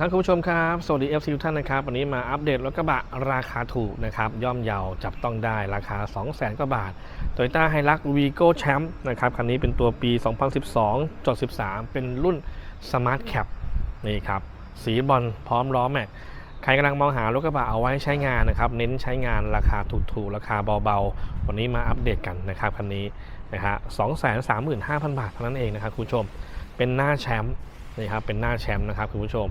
ดีครับคุณผู้ชมครับ สวัสดี FC ทุกท่านนะครับ วันนี้มาอัปเดตรถกระบะราคาถูกนะครับ ย่อมเยาจับต้องได้ราคา 2 0 0 0 0 0กว่าบาท Toyota Hilux Vigo Champ นะครับคันนี้เป็นตัวปี 2012จด13 เป็นรุ่น Smart Cap นี่ครับ สีบอลพร้อมล้อแม็กใครกำลังมองหารถกระบะเอาไว้ใช้งานนะครับ เน้นใช้งานราคาถูกๆ ราคาเบาๆ วันนี้มาอัปเดตกันนะครับคันนี้นะฮะ235,000บาทเท่านั้นเองนะครับคุณผู้ชม เป็นหน้าแชมป์นี่ครับเป็นหน้าแชมป์นะครับคุณผู้ชม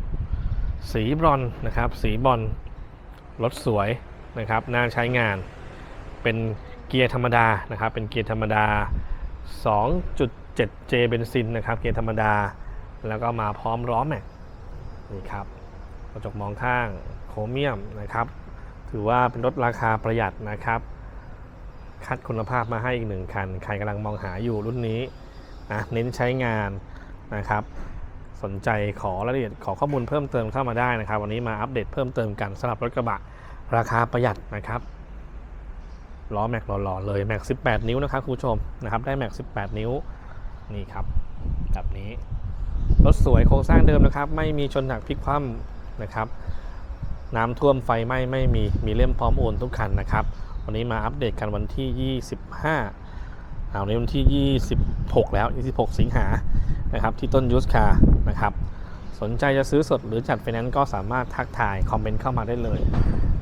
สีบรอนนะครับ สีบอลรถสวยนะครับน่าใช้งาน เป็นเกียร์ธรรมดานะครับ เป็นเกียร์ธรรมดา 2.7J เบนซินนะครับ เกียร์ธรรมดา แล้วก็มาพร้อมล้อแม็กนี่ครับกระจกมองข้างโครเมียมนะครับ ถือว่าเป็นรถราคาประหยัดนะครับ คัดคุณภาพมาให้อีกหนึ่งคัน ใครกำลังมองหาอยู่รุ่นนี้นะเน้นใช้งานนะครับ สนใจขอรายละเอียดขอข้อมูลเพิ่มเติมเข้ามาได้นะครับ วันนี้มาอัปเดตเพิ่มเติมกันสำหรับรถกระบะราคาประหยัดนะครับล้อแม็กหล่อๆเลยแม็ก 18 นิ้วนะครับคุณผู้ชมนะครับได้แม็ก 18 นิ้วนี่ครับแบบนี้รถสวยโครงสร้างเดิมนะครับ ไม่มีชนหนักพลิกคว่ำนะครับ น้ำท่วมไฟไหม้ไม่มีมีเล่มพร้อมโอนทุกคันนะครับ วันนี้มาอัปเดตกันวันที่ 25เอาในวันที่ 26 แล้ว 26 สิงหา นะครับที่ต้นยูสคาร์นะครับสนใจจะซื้อสดหรือจัดไฟแนนซ์ก็สามารถทักทายคอมเมนต์เข้ามาได้เลย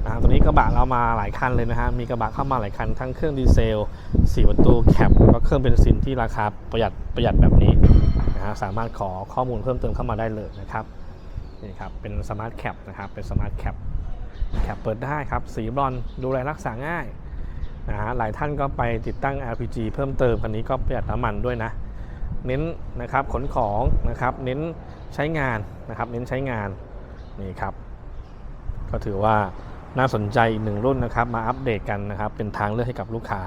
นะครับตัวนี้กระบะเรามาหลายคันเลยนะฮะมีกระบะเข้ามาหลายคันทั้งเครื่องดีเซล4ประตูแคปแล้วก็เครื่องเบนซินที่ราคาประหยัดประหยัดแบบนี้นะฮะสามารถขอข้อมูลเพิ่มเติมเข้ามาได้เลยนะครับนี่ครับเป็นสมาร์ทแคปนะครับเป็นสมาร์ทแคปแคปเปิดได้ครับสีบรอนดูแลรักษาง่ายนะฮะหลายท่านก็ไปติดตั้ง LPG เพิ่มเติมคันนี้ก็ประหยัดน้ำมันด้วยนะ เน้นนะครับขนของนะครับ เน้นใช้งานนะครับ เน้นใช้งานนี่ครับ ก็ถือว่าน่าสนใจอีกหนึ่งรุ่นนะครับ มาอัปเดตกันนะครับ เป็นทางเลือกให้กับลูกค้า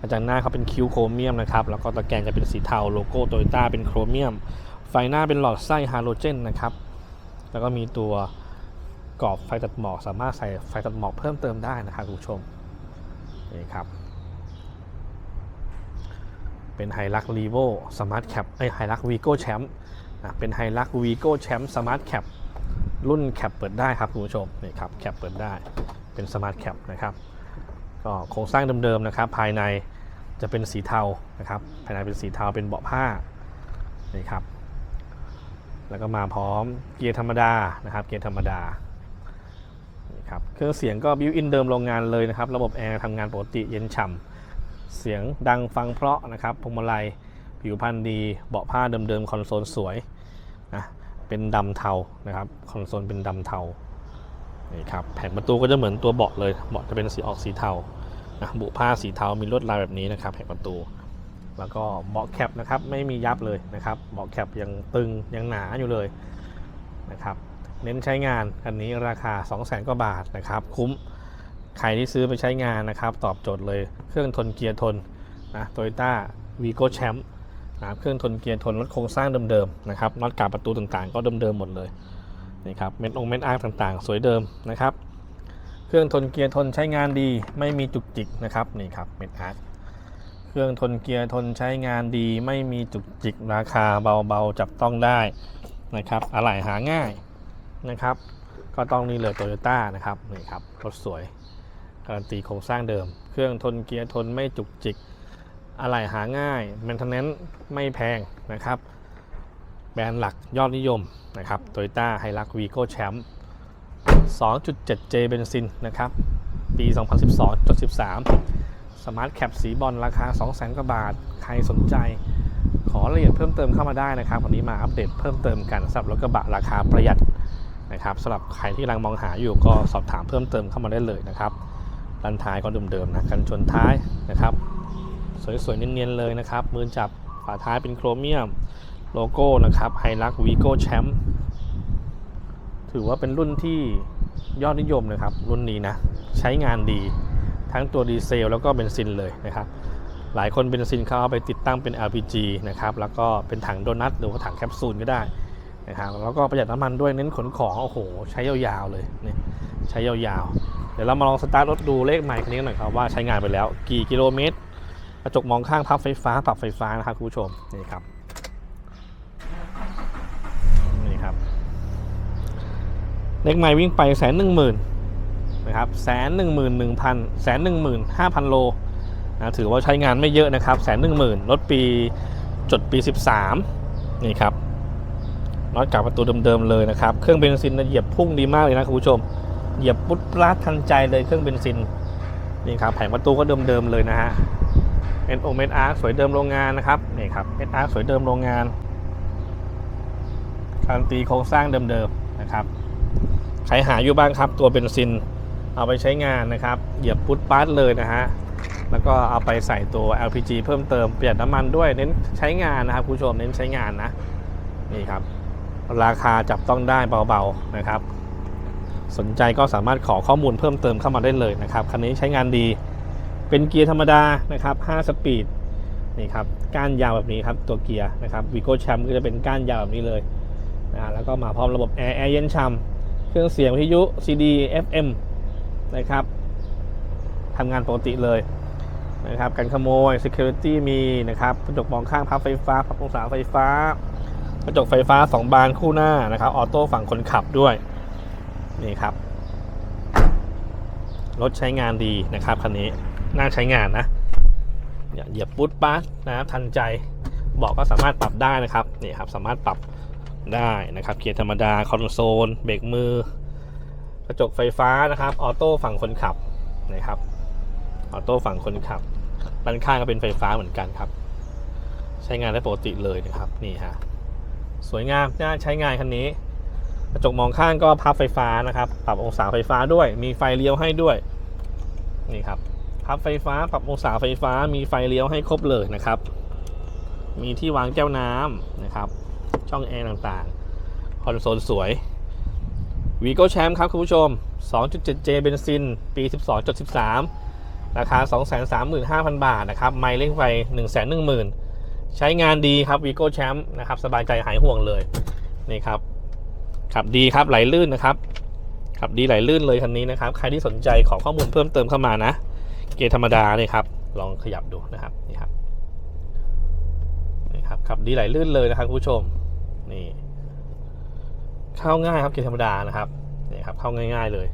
อาจารย์หน้าเขาเป็นคิวโครเมียมนะครับ แล้วก็ตะแกรงจะเป็นสีเทาโลโก้โตโยต้าเป็นโครเมียม ไฟหน้าเป็นหลอดไส้ฮาโลเจนนะครับ แล้วก็มีตัวกรอบไฟตัดหมอกสามารถใส่ไฟตัดหมอกเพิ่มเติมได้นะครับคุณผู้ชมนี่ครับ เป็นไฮลักรีโวสมาร์ทแคปไอไฮลักวีโก้แชมป์เป็นไฮลักวีโก้แชมป์สมาร์ทแคปรุ่นแคปเปิดได้ครับคุณผู้ชมนี่ครับแคปเปิดได้เป็นสมาร์ทแคปนะครับก็โครงสร้างเดิมๆนะครับ ภายในจะเป็นสีเทานะครับ ภายในเป็นสีเทาเป็นเบาะผ้านี่ครับ แล้วก็มาพร้อมเกียร์ธรรมดานะครับเกียร์ธรรมดานี่ครับเครื่องเสียงก็บิวอินเดิมโรงงานเลยนะครับ ระบบแอร์ทำงานปกติเย็นฉ่ำ เสียงดังฟังเพราะนะครับพวงมาลัยผิวพรรณดีเบาะผ้าเดิมๆคอนโซลสวยนะเป็นดำเทานะครับคอนโซลเป็นดำเทานี่ครับแผ่นประตูก็จะเหมือนตัวเบาะเลยเบาะจะเป็นสีออกสีเทานะบุผ้าสีเทามีลวดลายแบบนี้นะครับแผ่นประตู แล้วก็เบาะแคปนะครับไม่มียับเลยนะครับเบาะแคปยังตึงยังหนาอยู่เลยนะครับเน้นใช้งานอันนี้ราคา 2 0 0 0 0 0กว่าบาทนะครับคุ้ม ใครที่ซื้อไปใช้งานนะครับ ตอบโจทย์เลยเครื่องทนเกียร์ทนนะโตโยต้าวีโก้แชมป์นะเครื่องทนเกียร์ทนรถโครงสร้างเดิมๆนะครับน็อตกาบประตูต่างๆ ก็เดิมๆหมดเลยนี่ครับเม็ดองเม็ดอาร์คต่างๆ สวยเดิมนะครับ เครื่องทนเกียร์ทนใช้งานดีไม่มีจุกจิกนะครับนี่ครับเม็ดอาร์คเครื่องทนเกียร์ทนใช้งานดี ไม่มีจุกจิกราคาเบาๆจับต้องได้นะครับอะไหล่หาง่ายนะครับ ก็ต้องนี่เลยโตโยต้านะครับนี่ครับรถสวย การันตีโครงสร้างเดิม เครื่องทนเกียร์ทนไม่จุกจิก อะไหล่หาง่ายแมนเทนเนนไม่แพงนะครับ แบรนด์หลักยอดนิยมนะครับ Toyota h i l u x Vigo Champ 2.7J เบนซินนะครับ ปี 2012.13 สมาร์ทแคปสีบอลราคา 200,000 กว่าบาท ใครสนใจ ขอรายละเอียดเพิ่มเติมเข้ามาได้นะครับ วันนี้มาอัปเดตเพิ่มเติมกันสำหรับรถกระบะราคาประหยัดนะครับสำหรับใครที่กำลังมองหาอยู่ก็สอบถามเพิ่มเติมเข้ามาได้เลยนะครับ ด้านท้ายก็เดิมๆนะกันชนท้ายนะครับ สวยๆเนียนๆเลยนะครับ มือจับฝาท้ายเป็นโครเมียมโลโก้นะครับไฮลักวีโก้แชมป์ถือว่าเป็นรุ่นที่ยอดนิยมนะครับ รุ่นนี้นะ ใช้งานดีทั้งตัวดีเซลแล้วก็เบนซินเลยนะครับ หลายคนเบนซินเขาเอาไปติดตั้งเป็น LPG นะครับ แล้วก็เป็นถังโดนัทหรือว่าถังแคปซูลก็ได้นะครับแล้วก็ประหยัดน้ำมันด้วยเน้นขนของโอ้โห ใช้ยาวๆเลยนี่ใช้ยาวๆ เดี๋ยวเรามาลองสตาร์ทรถดูเลขใหม่คันนี้หน่อยครับว่าใช้งานไปแล้ว กี่กิโลเมตรกระจกมองข้างพับไฟฟ้าปรับไฟฟ้านะครับคุณผู้ชมนี่ครับนี่ครับ เลขไมล์วิ่งไปแสนหนึ่งหมื่นนะครับแสนหนึ่งหมื่นหนึ่งพันแสนหนึ่งหมื่นห้าพันโลนะถือว่าใช้งานไม่เยอะนะครับแสนหนึ่งหมื่นรถปีจดปี 13 นี่ครับน็อตกับประตูเดิมๆเลยนะครับ เครื่องเบนซินนะเหยียบพุ่งดีมากเลยนะคุณผู้ชม เหยียบปุ๊บปลาดทันใจเลยเครื่องเบนซินนี่ครับแผงประตูก็เดิมๆเลยนะฮะเอ็นโอเมอาร์สวยเดิมโรงงานนะครับนี่ครับเอ็นอาร์สวยเดิมโรงงานการนตีโครงสร้างเดิมๆนะครับใครหาอยู่บ้างครับ ตัวเบนซินเอาไปใช้งานนะครับ เหยียบปุ๊บปลาดเลยนะฮะแล้วก็เอาไปใส่ตัว LPG เพิ่มเติมประหยัดน้ำมันด้วยเน้นใช้งานนะครับคุณผู้ชมเน้นใช้งานนะนี่ครับราคาจับต้องได้เบาๆนะครับ สนใจก็สามารถขอข้อมูลเพิ่มเติมเข้ามาได้เลยนะครับคันนี้ใช้งานดี เป็นเกียร์ธรรมดานะครับ5สปีดนี่ครับก้านยาวแบบนี้ครับตัวเกียร์นะครับวีโก้แชมก็จะเป็นก้านยาวแบบนี้เลยนะแล้วก็มาพร้อมระบบแอร์แอร์เย็นฉ่ำเครื่องเสียงวิทยุ CD FM นะครับทำงานปกติเลยนะครับการขโมย Security มีนะครับกระจกมองข้างพับไฟฟ้าพับองศาไฟฟ้ากระจกไฟฟ้า 2 บานคู่หน้านะครับออโต้ฝั่งคนขับด้วย นี่ครับ รถใช้งานดีนะครับคันนี้น่าใช้งานนะเนี่ยเหยียบปุ๊ดปั๊ดนะครับทันใจเบอกก็สามารถปรับได้นะครับนี่ครับสามารถปรับได้นะครับเกียร์ธรรมดาคอนโซลเบรกมือ กระจกไฟฟ้านะครับออโต้ฝั่งคนขับนะครับออโต้ฝั่งคนขับด้านข้างก็เป็นไฟฟ้าเหมือนกันครับ ใช้งานได้ปกติเลยนะครับนี่ฮะสวยงามน่าใช้งานคันนี้ กระจกมองข้างก็พับไฟฟ้านะครับ ปรับองศาไฟฟ้าด้วย มีไฟเลี้ยวให้ด้วยนี่ครับพับไฟฟ้าปรับองศาไฟฟ้ามีไฟเลี้ยวให้ครบเลยนะครับ มีที่วางแก้วน้ำนะครับ ช่องแอร์ต่างๆคอนโซลสวยวีโก้แชมป์ครับคุณผู้ชม 2.7J เบนซิน ปี 12.13 ราคา 235,000 บาทนะครับ ไมล์เล่งไป 110,000 ใช้งานดีครับวีโก้แชมป์นะครับ สบายใจหายห่วงเลย นี่ครับ ขับดีครับไหลลื่นนะครับ ขับดีไหลลื่นเลยคันนี้นะครับ ใครที่สนใจขอข้อมูลเพิ่มเติมเข้ามานะ เกียร์ธรรมดาเนี่ยครับ ลองขยับดูนะครับนี่ครับนี่ครับขับดีไหลลื่นเลยนะครับคุณผู้ชมนี่เข้าง่ายครับเกียร์ธรรมดานะครับนี่ครับ เข้าง่าย ๆเลย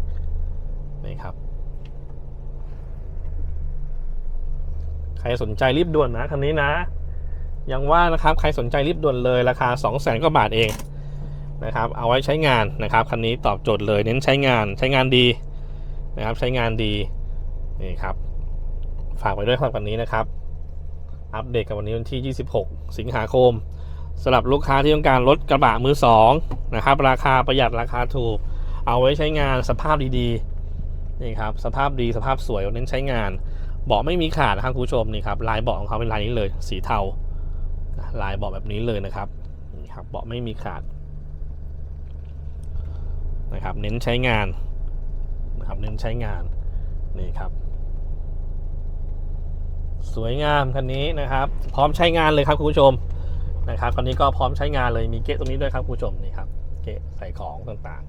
นี่ครับใครสนใจรีบด่วนนะคันนี้นะ ยังว่านะครับ ใครสนใจรีบด่วนเลยราคา 2 0 0 0 0 0กว่าบาทเอง นะครับ เอาไว้ใช้งานนะครับคันนี้ตอบโจทย์เลยเน้นใช้งานใช้งานดีนะครับ ใช้งานดีนี่ครับ ฝากไว้ด้วยครับวันนี้นะครับ อัปเดตกับวันนี้วันที่ 26 สิงหาคมสำหรับลูกค้าที่ต้องการรถกระบะมือ2นะครับ ราคาประหยัดราคาถูก เอาไว้ใช้งานสภาพดีๆนี่ครับสภาพดีสภาพสวยเน้นใช้งานเบาะไม่มีขาดนะครับคุณผู้ชมนี่ครับลายเบาะของเขาเป็นลายนี้เลย สีเทาลายเบาะแบบนี้เลยนะครับนี่ครับเบาะไม่มีขาด นะครับ เน้นใช้งานนะครับ เน้นใช้งานนี่ครับ สวยงามคันนี้นะครับ พร้อมใช้งานเลยครับคุณผู้ชมนะครับคันนี้ก็พร้อมใช้งานเลยมีเกะตรงนี้ด้วยครับคุณผู้ชมนี่ครับ เกะใส่ของต่าง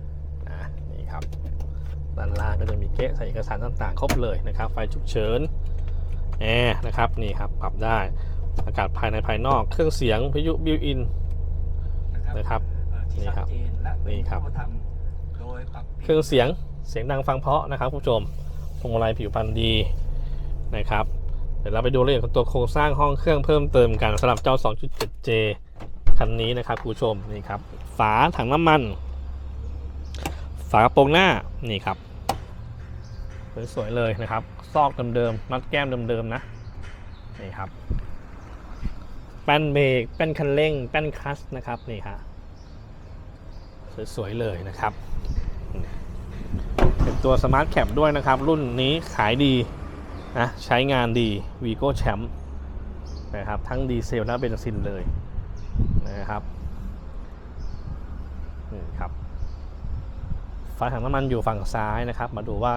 ๆนะนี่ครับด้านล่างก็จะมีเกะใส่เอกสารต่างๆ ครบเลยนะครับ ไฟฉุกเฉินแอร์นะครับนี่ครับปรับได้อากาศภายในภายนอกเครื่องเสียงพิยุบิวอินนะครับที่นี่ครับชัดเจนและนี่ครับ เป็นผู้ทำโดยปรับเครื่องเสียงเสียงดังฟังเพาะนะครับคุณผู้ชมพวงมาลัยผิวพรรณดีนะครับ เดี๋ยวเราไปดูรายละเอียดของตัวโครงสร้างห้องเครื่องเพิ่มเติมกันสำหรับเจ้า 2.7J คันนี้นะครับคุณผู้ชมนี่ครับฝาถังน้ำมัน ฝากระโปรงหน้านี่ครับสวยๆเลยนะครับ ซอกเดิมๆน็อตแก้มเดิมๆนะนี่ครับแป้นเบรกแป้นคันเร่งแป้นคลัสนะครับนี่ครับสวยๆเลยนะครับ ตัว Smart Cap ด้วยนะครับ รุ่นนี้ขายดีนะใช้งานดี Vigo Champ นะครับทั้งดีเซลและเบนซินเลยนะครับนี่ครับฝาถังน้ำมันอยู่ฝั่งซ้ายนะครับ มาดูว่า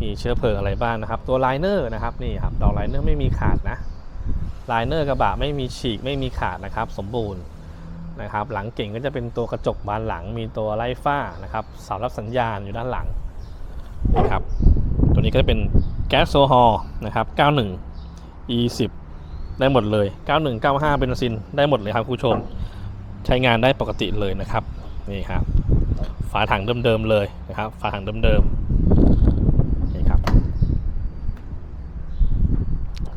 มีเชื้อเพลิงอะไรบ้างนะครับ ตัวไลเนอร์นะครับนี่ครับดอกไลเนอร์ไม่มีขาดนะไลเนอร์กระบะไม่มีฉีกไม่มีขาดนะครับ สมบูรณ์นะครับ หลังเก่งก็จะเป็นตัวกระจกบานหลังมีตัวไล่ฟ้านะครับเสารับสัญญาณอยู่ด้านหลัง นะครับ ตัวนี้ก็จะเป็นแก๊สโซฮอลนะครับ 91 E10 ได้หมดเลย 91 95 เบนซิน ได้หมดเลยครับผู้ชม ใช้งานได้ปกติเลยนะครับ นี่ครับ ฝาถังเดิมๆเลยนะครับ ฝาถังเดิมๆ นี่ครับ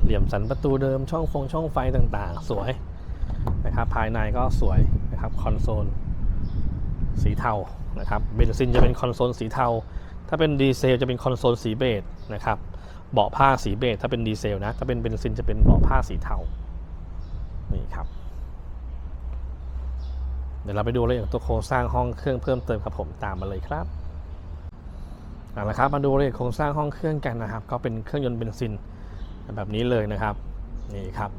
เหลี่ยมสันประตูเดิม ช่องฟงช่องไฟต่างๆ สวยนะครับ ภายในก็สวยนะครับ คอนโซล สีเทา นะครับ เบนซินจะเป็นคอนโซลสีเทา ถ้าเป็นดีเซลจะเป็นคอนโซลสีเบจนะครับ เบาะผ้าสีเบจถ้าเป็นดีเซลนะ ถ้าเป็นเบนซินจะเป็นเบาะผ้าสีเทา นี่ครับ เดี๋ยวเราไปดูรายละเอียดของตัวโครงสร้างห้องเครื่องเพิ่มเติมครับผมตามมาเลยครับเอาละครับมาดูรายละเอียดโครงสร้างห้องเครื่องกันนะครับ ก็เป็นเครื่องยนต์เบนซินแบบนี้เลยนะครับ นี่ครับ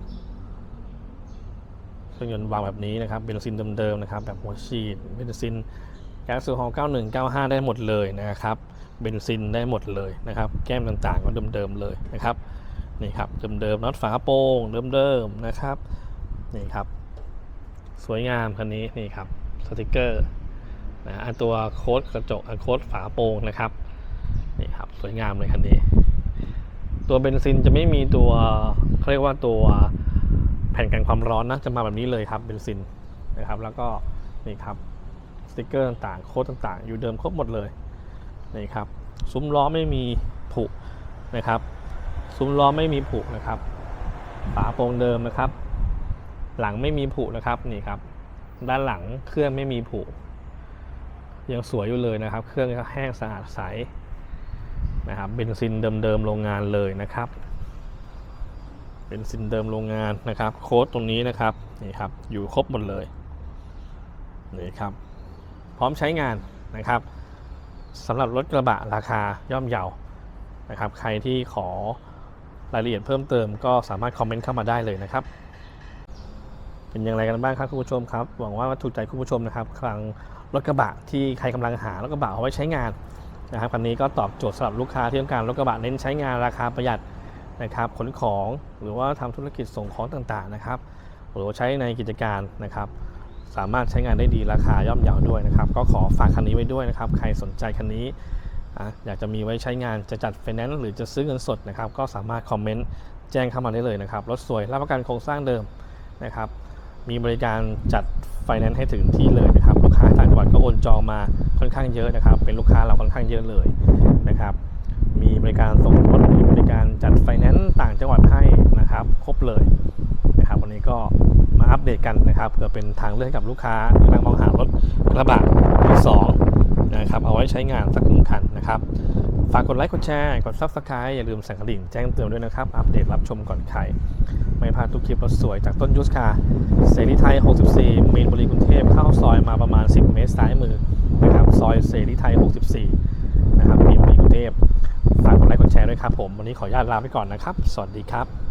เครื่องยนต์วางแบบนี้นะครับเบนซินเดิมๆนะครับ แบบหัวฉีดเบนซิน แก๊สโซฮอล์91 95 ได้หมดเลยนะครับ เบนซินได้หมดเลยนะครับ แก้มต่างๆก็เดิมๆเลยนะครับ นี่ครับเดิมๆน็อตฝาโปร่งเดิมๆนะครับ นี่ครับ สวยงามคันนี้นี่ครับสติกเกอร์นะอันตัวโค้ดกระจกอันโค้ดฝาโปร่งนะครับนี่ครับสวยงามเลยคันนี้ ตัวเบนซินจะไม่มีตัวเขาเรียกว่าตัวแผ่นกันความร้อนนะจะมาแบบนี้เลยครับเบนซินนะครับ แล้วก็นี่ครับ สติกเกอร์ต่างๆ โค้ดต่างๆ อยู่เดิมครบหมดเลยนี่ครับซุ้มล้อไม่มีผุนะครับ ซุ้มล้อไม่มีผุนะครับ ฝาโปร่งเดิมนะครับ หลังไม่มีผุนะครับนี่ครับ ด้านหลังเครื่องไม่มีผุยังสวยอยู่เลยนะครับ เครื่องก็แห้งสะอาดใสนะครับเบนซินเดิมๆโรงงานเลยนะครับเบนซินเดิมโรงงานนะครับ โค้ดตรงนี้นะครับนี่ครับอยู่ครบหมดเลยนี่ครับ ร้อมใช้งานนะครับสำหรับรถกระบะราคาย่อมเยานะครับ ใครที่ขอรายละเอียดเพิ่มเติมก็สามารถคอมเมนต์เข้ามาได้เลยนะครับ เป็นอย่างไรกันบ้างครับคุณผู้ชมครับ หวังว่าถูกใจคุณผู้ชมนะครับครั้งรถกระบะที่ใครกำลังหารถกระบะเอาไว้ใช้งานนะครับคันนี้ก็ตอบโจทย์สำหรับลูกค้าที่ต้องการรถกระบะเน้นใช้งานราคาประหยัดนะครับขนของหรือว่าทำธุรกิจส่งของต่างๆนะครับ หรือว่าใช้ในกิจการนะครับ สามารถใช้งานได้ดีราคาย่อมเยาด้วยนะครับ ก็ขอฝากคันนี้ไว้ด้วยนะครับ ใครสนใจคันนี้อะอยากจะมีไว้ใช้งานจะจัดไฟแนนซ์หรือจะซื้อเงินสดนะครับ ก็สามารถคอมเมนต์แจ้งเข้ามาได้เลยนะครับ รถสวยรับประกันโครงสร้างเดิมนะครับ มีบริการจัดไฟแนนซ์ให้ถึงที่เลยนะครับ ลูกค้าต่างจังหวัดก็โอนจองมาค่อนข้างเยอะนะครับ เป็นลูกค้าเราค่อนข้างเยอะเลยนะครับ มีบริการส่งรถมีบริการจัดไฟแนนซ์ต่างจังหวัดให้นะครับ ครบเลย นะครับวันนี้ก็มาอัปเดตกันนะครับเพื่อเป็นทางเลือกให้กับลูกค้าที่กำลังมองหารถกระบะมือสองนะครับเอาไว้ใช้งานสักหนึ่งคันนะครับฝากกดไลค์กดแชร์กด subscribe อย่าลืมสั่นกระดิ่งแจ้งเตือนด้วยนะครับ อัปเดตรับชมก่อนใครไม่พลาดทุกคลิปรถสวยจากต้นยุสคาเสรีไทย 64 มีนบุรีกรุงเทพเข้าซอยมาประมาณ 10 เมตรซ้ายมือนะครับซอยเสรีไทย 64 นะครับมีนบุรีกรุงเทพฝากกดไลค์กดแชร์ด้วยครับผม วันนี้ขออนุญาตลาไปก่อนนะครับ สวัสดีครับ